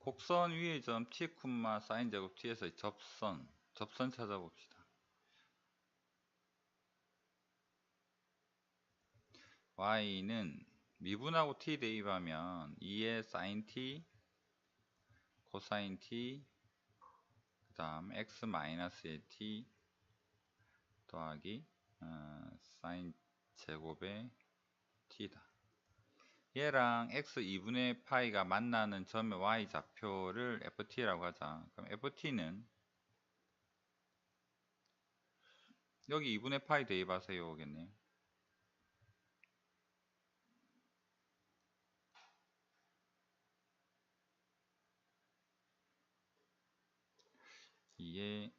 곡선 위의 점 t, 사인 제곱 t에서 접선 접선 찾아봅시다. y는 미분하고 t 대입하면 2의 sin t, 코사인 t, 그 다음 x 마이너스의 t 더하기 어, sin 제곱의 t다. 얘랑 x 2분의 파이가 만나는 점의 y 좌표를 ft라고 하자. 그럼 ft는 여기 2분의 파이 대입하세요 오겠네요. 이게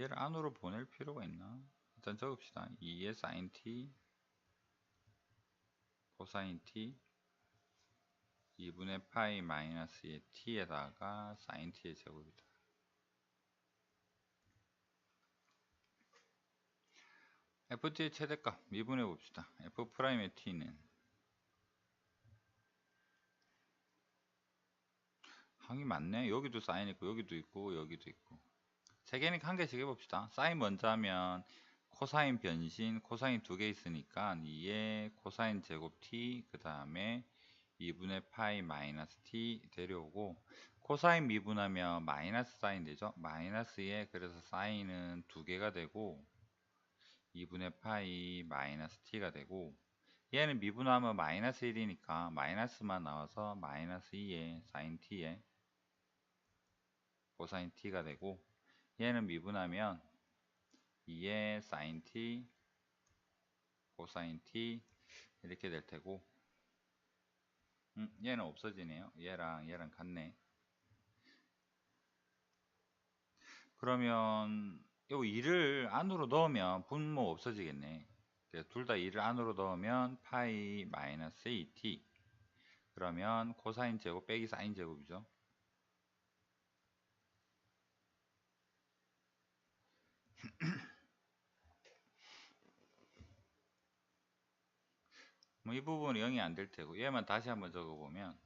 얘를 안으로 보낼 필요가 있나? 일단 적읍시다. 2의 sin t 코사인 t 2분의 파이 마이너스의 t에다가 sin t의 제곱이다. ft의 최대값 미분해 봅시다. f'의 t는 항이 많네. 여기도 사인 있고 여기도 있고 여기도 있고 세 개니까 한 개씩 해봅시다. 사인 먼저 하면 코사인 변신 코사인 두 개 있으니까 2의 코사인 제곱 t 그 다음에 2분의 파이 마이너스 t 데려오고 코사인 미분하면 마이너스 사인 되죠. 마이너스 에 그래서 사인은 두 개가 되고 2분의 파이 마이너스 t가 되고 얘는 미분하면 마이너스 1이니까 마이너스만 나와서 마이너스 2의 사인 t에 코사인 t가 되고 얘는 미분하면 2의 사인 t 코사인 t 이렇게 될 테고 음, 얘는 없어지네요. 얘랑 얘랑 같네. 그러면 요 2를 안으로 넣으면 분모 없어지겠네. 둘 다 2를 안으로 넣으면 파이 마이너스 2t 그러면 코사인 제곱 빼기 사인 제곱이죠 뭐 이 부분은 0이 안 될 테고 얘만 다시 한번 적어보면.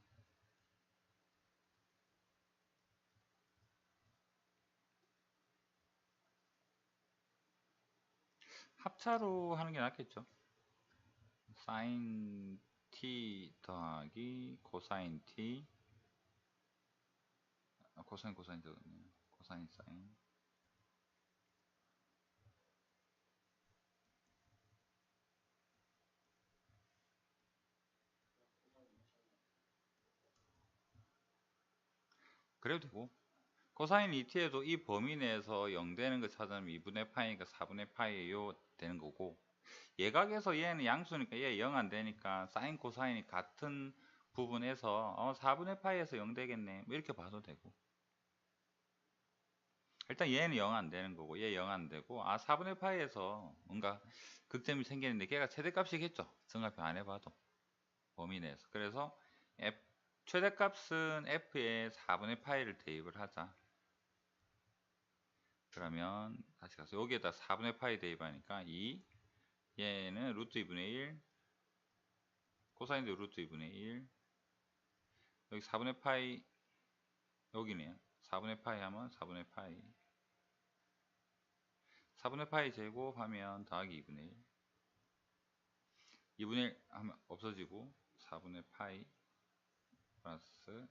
합차로 하는 게 낫겠죠? 사인 t 더하기 코사인 t 아, 코사인 코사인 적었네요. 코사인 사인 그래도 되고. 코사인 2t에도 이 범위 내에서 0 되는 거 찾으면 2분의 파이니까 4분의 파이요 되는 거고. 예각에서 얘는 양수니까 얘 0 안 되니까 사인 코사인이 같은 부분에서 어, 4분의 파이에서 0 되겠네. 뭐 이렇게 봐도 되고. 일단 얘는 0 안 되는 거고 얘 0 안 되고 아 4분의 파이에서 뭔가 극점이 생기는데 걔가 최대값이겠죠. 정합표 안 해봐도. 범위 내에서. 그래서 f 최대값은 f에 4분의 파이를 대입을 하자. 그러면 다시 가서 여기에다 4분의 파이 대입하니까 2 얘는 루트 2분의 1 코사인도 루트 2분의 1 여기 4분의 파이 여기네요. 4분의 파이 하면 4분의 파이 4분의 파이 제곱하면 더하기 2분의 1 2분의 1 하면 없어지고 4분의 파이 플러스